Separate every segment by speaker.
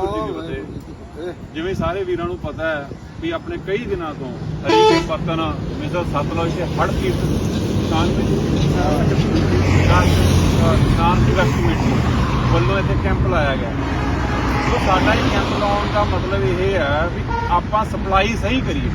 Speaker 1: ਵਾਹਿਗੁਰੂ ਜੀ ਕੀ ਫਤਿਹ। ਜਿਵੇਂ ਸਾਰੇ ਵੀਰਾਂ ਨੂੰ ਪਤਾ ਹੈ ਵੀ ਆਪਣੇ ਕਈ ਦਿਨਾਂ ਤੋਂ ਹਰੀਕੇ ਪਤਨ ਮਿਸਰ ਸਤਲੁਜ ਤੇ ਹੜ੍ਹ ਕੀਰਤ ਸ਼ਾਂਤੀ ਸ਼ਾਂਤੀ ਵਕਤ ਕਮੇਟੀ ਵੱਲੋਂ ਇੱਥੇ ਕੈਂਪ ਲਾਇਆ ਗਿਆ। ਸੋ ਸਾਡਾ ਇਹ ਕੈਂਪ ਲਾਉਣ ਦਾ ਮਤਲਬ ਇਹ ਹੈ ਵੀ ਆਪਾਂ ਸਪਲਾਈ ਸਹੀ ਕਰੀਏ।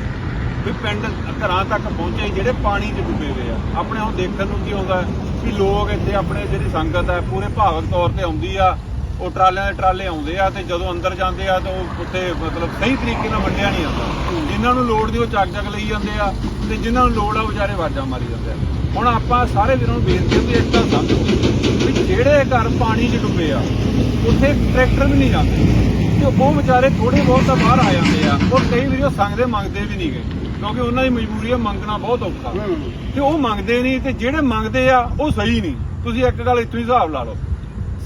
Speaker 1: ਵੀ ਪਿੰਡ ਘਰਾਂ ਤੱਕ ਪਹੁੰਚੇ ਜਿਹੜੇ ਪਾਣੀ 'ਚ ਡੁੱਬੇ ਹੋਏ ਆ। ਆਪਣੇ ਹੁਣ ਦੇਖਣ ਨੂੰ ਕੀ ਆਉਂਦਾ ਵੀ ਲੋਕ ਇੱਥੇ ਆਪਣੇ ਜਿਹੜੀ ਸੰਗਤ ਹੈ ਪੂਰੇ ਭਾਵਕ ਤੌਰ ਤੇ ਆਉਂਦੀ ਆ। ਉਹ ਟਰਾਲਿਆਂ ਦੇ ਟਰਾਲੇ ਆਉਂਦੇ ਆ ਤੇ ਜਦੋਂ ਅੰਦਰ ਜਾਂਦੇ ਆ ਤਾਂ ਉਹ ਉੱਥੇ ਮਤਲਬ ਸਹੀ ਤਰੀਕੇ ਨਾਲ ਵੰਡਿਆ ਨਹੀਂ ਜਾਂਦਾ। ਜਿਨ੍ਹਾਂ ਨੂੰ ਲੋੜ ਦੀ ਉਹ ਚੱਕ ਚੱਕ ਲਈ ਜਾਂਦੇ ਆ ਤੇ ਜਿਨ੍ਹਾਂ ਨੂੰ ਲੋੜ ਆ ਵਿਚਾਰੇ ਵਾਜਾਂ ਮਾਰੀ ਜਾਂਦੇ ਆ। ਹੁਣ ਆਪਾਂ ਸਾਰੇ ਵੀਰਾਂ ਨੂੰ ਬੇਨਤੀ ਹੈ ਵੀ ਇੱਕ ਤਾਂ ਸਮਝੋ ਵੀ ਜਿਹੜੇ ਘਰ ਪਾਣੀ 'ਚ ਡੁੱਬੇ ਆ ਉੱਥੇ ਟਰੈਕਟਰ ਵੀ ਨਹੀਂ ਜਾਂਦੇ। ਤੇ ਉਹ ਵਿਚਾਰੇ ਥੋੜੇ ਬਹੁਤ ਤਾਂ ਬਾਹਰ ਆ ਜਾਂਦੇ ਆ ਉਹ ਕਈ ਵਾਰੀ ਉਹ ਸੰਗਦੇ ਮੰਗਦੇ ਵੀ ਨਹੀਂ ਗਏ ਕਿਉਂਕਿ ਉਹਨਾਂ ਦੀ ਮਜਬੂਰੀ ਆ ਮੰਗਣਾ ਬਹੁਤ ਔਖਾ। ਤੇ ਉਹ ਮੰਗਦੇ ਨਹੀਂ ਤੇ ਜਿਹੜੇ ਮੰਗਦੇ ਆ ਉਹ ਸਹੀ ਨਹੀਂ। ਤੁਸੀਂ ਇੱਕ ਗੱਲ ਇੱਥੋਂ ਹੀ ਹਿਸਾਬ ਲਾ ਲਓ।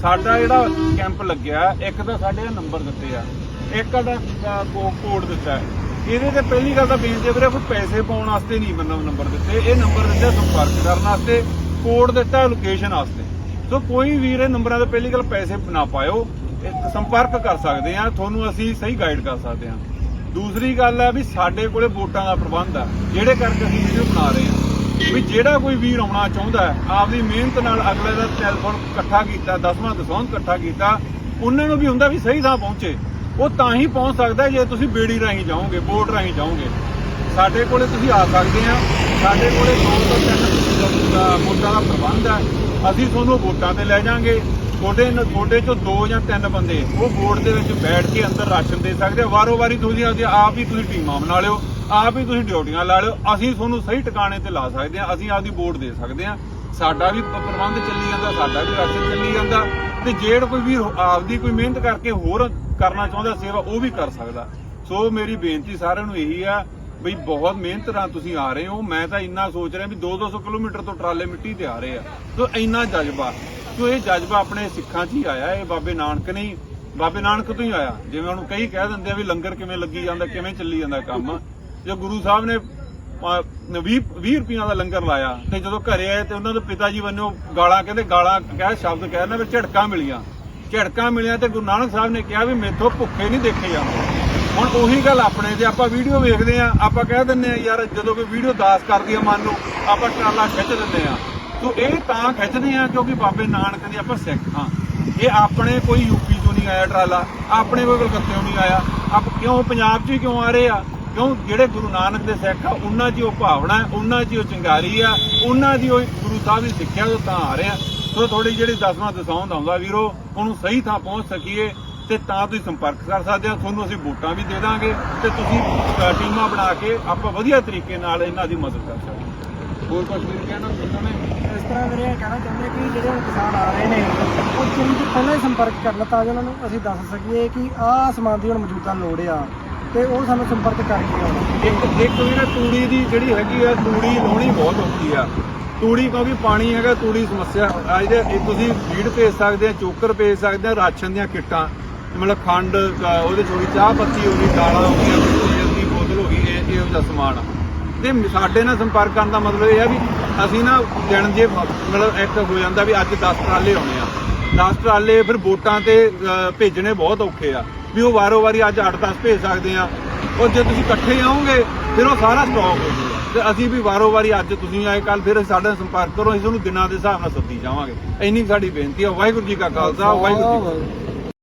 Speaker 1: ਸਾਡਾ ਜਿਹੜਾ ਕੈਂਪ ਲੱਗਿਆ, ਇੱਕ ਤਾਂ ਸਾਡੇ ਨੰਬਰ ਦਿੱਤੇ ਆ, ਇੱਕ ਸਾਡਾ ਕੋਡ ਦਿੱਤਾ ਇਹਦੇ ਤੇ ਪਹਿਲੀ ਗੱਲ ਤਾਂ ਬੇਨਤੀ ਹੈ ਵੀਰੇ ਕੋਈ ਪੈਸੇ ਪਾਉਣ ਵਾਸਤੇ ਨਹੀਂ ਮੈਨੂੰ ਨੰਬਰ ਦਿੱਤੇ। ਇਹ ਨੰਬਰ ਦਿੱਤੇ ਸੰਪਰਕ ਕਰਨ ਵਾਸਤੇ, ਕੋਡ ਦਿੱਤਾ ਲੋਕੇਸ਼ਨ ਵਾਸਤੇ। ਸੋ ਕੋਈ ਵੀਰ ਇਹ ਨੰਬਰਾਂ ਤੇ ਪਹਿਲੀ ਗੱਲ ਪੈਸੇ ਨਾ ਪਾਇਓ ਸੰਪਰਕ ਕਰ ਸਕਦੇ ਆ ਤੁਹਾਨੂੰ ਅਸੀਂ ਸਹੀ ਗਾਈਡ ਕਰ ਸਕਦੇ ਆ ਦੂਸਰੀ ਗੱਲ ਹੈ ਵੀ ਸਾਡੇ ਕੋਲੇ ਵੋਟਾਂ ਦਾ ਪ੍ਰਬੰਧ ਆ, ਜਿਹੜੇ ਕਰਕੇ ਅਸੀਂ ਵੀਡੀਓ ਬਣਾ ਰਹੇ ਆ ਵੀ ਜਿਹੜਾ ਕੋਈ ਵੀਰ ਆਉਣਾ ਚਾਹੁੰਦਾ ਹੈ, ਆਪਦੀ ਮਿਹਨਤ ਨਾਲ ਅਗਲੇ ਦਾ ਟੈਲੀਫੋਨ ਇਕੱਠਾ ਕੀਤਾ ਦਸਵਾਂ ਦਸਵਾਂ ਇਕੱਠਾ ਕੀਤਾ, ਉਹਨਾਂ ਨੂੰ ਵੀ ਹੁੰਦਾ ਵੀ ਸਹੀ ਥਾਂ ਪਹੁੰਚੇ। ਉਹ ਤਾਂ ਹੀ ਪਹੁੰਚ ਸਕਦਾ ਜੇ ਤੁਸੀਂ ਬੇੜੀ ਰਾਹੀਂ ਜਾਓਗੇ ਬੋਟ ਰਾਹੀਂ ਜਾਓਗੇ। ਸਾਡੇ ਕੋਲੇ ਤੁਸੀਂ ਆ ਸਕਦੇ ਆ। ਸਾਡੇ ਕੋਲੇ 2 ਤੋਂ 3 ਵੋਟਾਂ ਦਾ ਪ੍ਰਬੰਧ ਹੈ। ਅਸੀਂ ਤੁਹਾਨੂੰ ਵੋਟਾਂ ਤੇ ਲੈ ਜਾਾਂਗੇ। ਤੁਹਾਡੇ ਨ- ਤੁਹਾਡੇ ਚੋਂ ਦੋ ਜਾਂ ਤਿੰਨ ਬੰਦੇ ਉਹ ਵੋਟ ਦੇ ਵਿੱਚ ਬੈਠ ਕੇ ਅੰਦਰ ਰਾਸ਼ਨ ਦੇ ਸਕਦੇ ਆ। ਵਾਰੋ ਵਾਰੀ ਤੁਸੀਂ ਆਪਦੇ ਆਪ ਹੀ ਤੁਸੀਂ ਟੀਮਾਂ ਬਣਾ ਲਿਓ। ਆਪ ਹੀ ਤੁਸੀਂ ਡਿਊਟੀਆਂ ਲਾ ਲਿਓ, ਅਸੀਂ ਤੁਹਾਨੂੰ ਸਹੀ ਟਿਕਾਣੇ ਤੇ ਲਾ ਸਕਦੇ ਆ ਅਸੀਂ ਆਪਦੀ ਵੋਟ ਦੇ ਸਕਦੇ ਆ ਸਾਡਾ ਵੀ ਪ੍ਰਬੰਧ ਚੱਲੀ ਜਾਂਦਾ, ਸਾਡਾ ਵੀ ਰਾਸ਼ਨ ਚੱਲੀ ਜਾਂਦਾ ਤੇ ਜਿਹੜਾ ਕੋਈ ਵੀ ਆਪਦੀ ਕੋਈ ਮਿਹਨਤ ਕਰਕੇ ਹੋਰ ਕਰਨਾ ਚਾਹੁੰਦਾ ਸੇਵਾ, ਉਹ ਵੀ ਕਰ ਸਕਦਾ। ਸੋ ਮੇਰੀ ਬੇਨਤੀ ਸਾਰਿਆਂ ਨੂੰ ਇਹੀ ਆ ਬਈ ਬਹੁਤ ਮਿਹਨਤ ਨਾਲ ਤੁਸੀਂ ਆ ਰਹੇ ਹੋ। ਮੈਂ ਤਾਂ ਇੰਨਾ ਸੋਚ ਰਿਹਾ ਵੀ 2-200 ਕਿਲੋਮੀਟਰ ਤੋਂ ਟਰਾਲੇ ਮਿੱਟੀ ਤੇ ਆ ਰਹੇ ਆ। ਸੋ ਇੰਨਾ ਜਜ਼ਬਾ, ਸੋ ਇਹ ਜਜ਼ਬਾ ਆਪਣੇ ਸਿੱਖਾਂ 'ਚ ਹੀ ਆਇਆ, ਇਹ ਬਾਬੇ ਨਾਨਕ ਨੇ ਬਾਬੇ ਨਾਨਕ ਤੋਂ ਹੀ ਆਇਆ। ਜਿਵੇਂ ਉਹਨੂੰ ਕਈ ਕਹਿ ਦਿੰਦੇ ਆ ਵੀ ਲੰਗਰ ਕਿਵੇਂ ਲੱਗੀ ਜਾਂਦਾ, ਕਿਵੇਂ ਚੱਲੀ ਜਾਂਦਾ ਕੰਮ। ਜੇ ਗੁਰੂ ਸਾਹਿਬ ਨੇ 20 20 ਰੁਪਈਆਂ ਦਾ ਲੰਗਰ ਲਾਇਆ, ਤੇ ਜਦੋਂ ਘਰੇ ਆਏ ਤੇ ਉਹਨਾਂ ਦੇ ਪਿਤਾ ਜੀ ਵੱਲੋਂ ਗਾਲਾਂ ਕਹਿੰਦੇ, ਗਾਲਾਂ ਕਹਿ, ਸ਼ਬਦ ਕਹਿੰਦੇ ਵੀ ਝੜਕਾਂ ਮਿਲੀਆਂ। ਝੜਕਾਂ ਮਿਲੀਆਂ ਤੇ ਗੁਰੂ ਨਾਨਕ ਸਾਹਿਬ ਨੇ ਕਿਹਾ ਵੀ ਮੇਥੋਂ ਭੁੱਖੇ ਨਹੀਂ ਦੇਖੇ ਜਾਂਦੇ। ਹੁਣ ਉਹੀ ਗੱਲ ਆਪਣੇ ਤੇ ਆਪਾਂ ਵੀਡੀਓ ਵੇਖਦੇ ਆ ਆਪਾਂ ਕਹਿ ਦਿੰਦੇ ਆ ਯਾਰ ਜਦੋਂ ਕੋਈ ਵੀਡੀਓ ਦਾਸ ਕਰਦੀ ਆ, ਮਨ ਨੂੰ ਆਪਾਂ ਟਰਾਲਾ ਖਿੱਚ ਦਿੰਦੇ ਆ ਸੋ ਇਹ ਤਾਂ ਖਿੱਚਦੇ ਆ ਕਿਉਂਕਿ ਬਾਬੇ ਨਾਨਕ ਦੇ ਆਪਾਂ ਸਿੱਖ ਹਾਂ। ਇਹ ਆਪਣੇ ਕੋਈ ਯੂਪੀ ਤੋਂ ਨਹੀਂ ਆਇਆ ਟਰਾਲਾ, ਆਪਣੇ ਕੋਈ ਕਲਕੱਤੇ ਕਲਕੱਤੇੋਂ ਨਹੀਂ ਆਇਆ। ਆਪ ਕਿਉਂ, ਪੰਜਾਬ 'ਚ ਹੀ ਕਿਉਂ ਆ ਰਹੇ ਆ? ਕਿਉਂ? ਜਿਹੜੇ ਗੁਰੂ ਨਾਨਕ ਦੇ ਸਿੱਖ ਆ ਉਹਨਾਂ ਦੀ ਉਹ ਭਾਵਨਾ ਹੈ, ਉਹਨਾਂ 'ਚ ਉਹ ਚੰਗਾਰੀ ਆ ਉਹਨਾਂ ਦੀ ਉਹ ਗੁਰੂ ਸਾਹਿਬ ਦੀ ਸਿੱਖਿਆ ਤੋਂ ਤਾਂ ਆ ਰਹੇ ਆ। ਸੋ ਥੋੜੀ ਜਿਹੜੀ ਦਸਵਾਂ ਦਸਾਉਂਦ ਆਉਂਦਾ ਵੀਰੋ ਉਹਨੂੰ ਸਹੀ ਥਾਂ ਪਹੁੰਚ ਸਕੀਏ ਤੇ ਤਾਂ ਤੁਸੀਂ ਸੰਪਰਕ ਕਰ ਸਕਦੇ ਹੋ ਤੁਹਾਨੂੰ ਅਸੀਂ ਵੋਟਾਂ ਵੀ ਦੇ ਦਾਂਗੇ ਤੇ ਤੁਸੀਂ ਟੀਮਾਂ ਬਣਾ ਕੇ ਆਪਾਂ ਵਧੀਆ ਤਰੀਕੇ ਨਾਲ ਇਹਨਾਂ ਦੀ ਮਦਦ ਕਰ ਸਕਦੇ ਹੋਰ ਕੁਝ ਵੀ ਕਹਿਣਾ ਚਾਹੁੰਦੇ ਨੇ
Speaker 2: ਇਸ ਤਰ੍ਹਾਂ ਵੀਰੇ ਇਹ ਕਹਿਣਾ ਚਾਹੁੰਦੇ ਕਿ ਜਿਹੜੇ ਹੁਣ ਕਿਸਾਨ ਆ ਰਹੇ ਨੇ ਉਹ ਚੀਜ਼ ਤੋਂ ਪਹਿਲਾਂ ਹੀ ਸੰਪਰਕ ਕਰ ਲਓ ਤਾਂ ਜੋ ਉਹਨਾਂ ਨੂੰ ਅਸੀਂ ਦੱਸ ਸਕੀਏ ਕਿ ਆਹ ਸਮਾਨ ਦੀ ਹੁਣ ਮੌਜੂਦਾ ਲੋੜ ਆ ਤੇ ਉਹ ਸਾਨੂੰ ਸੰਪਰਕ ਕਰਕੇ ਆਉਣਾ।
Speaker 1: ਇੱਕ ਇੱਕ ਵੀ ਨਾ ਤੂੜੀ ਦੀ ਜਿਹੜੀ ਹੈਗੀ ਆ ਤੂੜੀ ਲਾਉਣੀ ਬਹੁਤ ਔਖੀ ਆ। ਤੂੜੀ ਕਿਉਂਕਿ ਪਾਣੀ ਹੈਗਾ ਤੂੜੀ ਸਮੱਸਿਆ ਅੱਜ ਦੇ ਇਹ ਤੁਸੀਂ ਫੀਡ ਭੇਜ ਸਕਦੇ ਆ ਚੋਕਰ ਭੇਜ ਸਕਦੇ ਆ ਰਾਸ਼ਨ ਦੀਆਂ ਕਿੱਟਾਂ ਮਤਲਬ ਖੰਡ ਅ, ਉਹਦੇ ਥੋੜੀ ਚਾਹ ਪੱਤੀ ਹੋ ਗਈ ਦਾਲਾਂ ਹੋ ਗਈਆਂ ਤੇਲ ਦੀ ਬੋਤਲ ਹੋ ਗਈ ਇਹ ਇਹੋ ਜਿਹਾ ਸਮਾਨ ਤੇ ਸਾਡੇ ਨਾਲ ਸੰਪਰਕ ਕਰਨ ਦਾ ਮਤਲਬ ਇਹ ਆ ਵੀ ਅਸੀਂ ਨਾ ਦਿਨ ਜੇ ਮਤਲਬ ਇੱਕ ਹੋ ਜਾਂਦਾ ਵੀ ਅੱਜ 10 ਟਰਾਲੇ ਆਉਣੇ ਆ। 10 ਟਰਾਲੇ ਫਿਰ ਵੋਟਾਂ ਤੇ ਭੇਜਣੇ ਬਹੁਤ ਔਖੇ ਆ। ਵੀ ਉਹ ਵਾਰੋ ਵਾਰੀ ਅੱਜ 8-10 ਭੇਜ ਸਕਦੇ ਆ। ਉਹ ਜੇ ਤੁਸੀਂ ਇਕੱਠੇ ਆਉਂਗੇ ਫਿਰ ਉਹ ਸਾਰਾ ਸਟਾਕ ਹੋ ਜਾਊਗਾ ਤੇ ਅਸੀਂ ਵੀ ਵਾਰੋ ਵਾਰੀ ਅੱਜ ਤੁਸੀਂ ਆਏ ਕੱਲ ਫਿਰ ਸਾਡੇ ਨਾਲ ਸੰਪਰਕ ਕਰੋ, ਅਸੀਂ ਤੁਹਾਨੂੰ ਦਿਨਾਂ ਦੇ ਹਿਸਾਬ ਨਾਲ ਸੱਦੀ ਜਾਵਾਂਗੇ। ਇੰਨੀ ਸਾਡੀ ਬੇਨਤੀ ਆ। ਵਾਹਿਗੁਰੂ ਜੀ ਕਾ ਖਾਲਸਾ, ਵਾਹਿਗੁਰੂ ਜੀ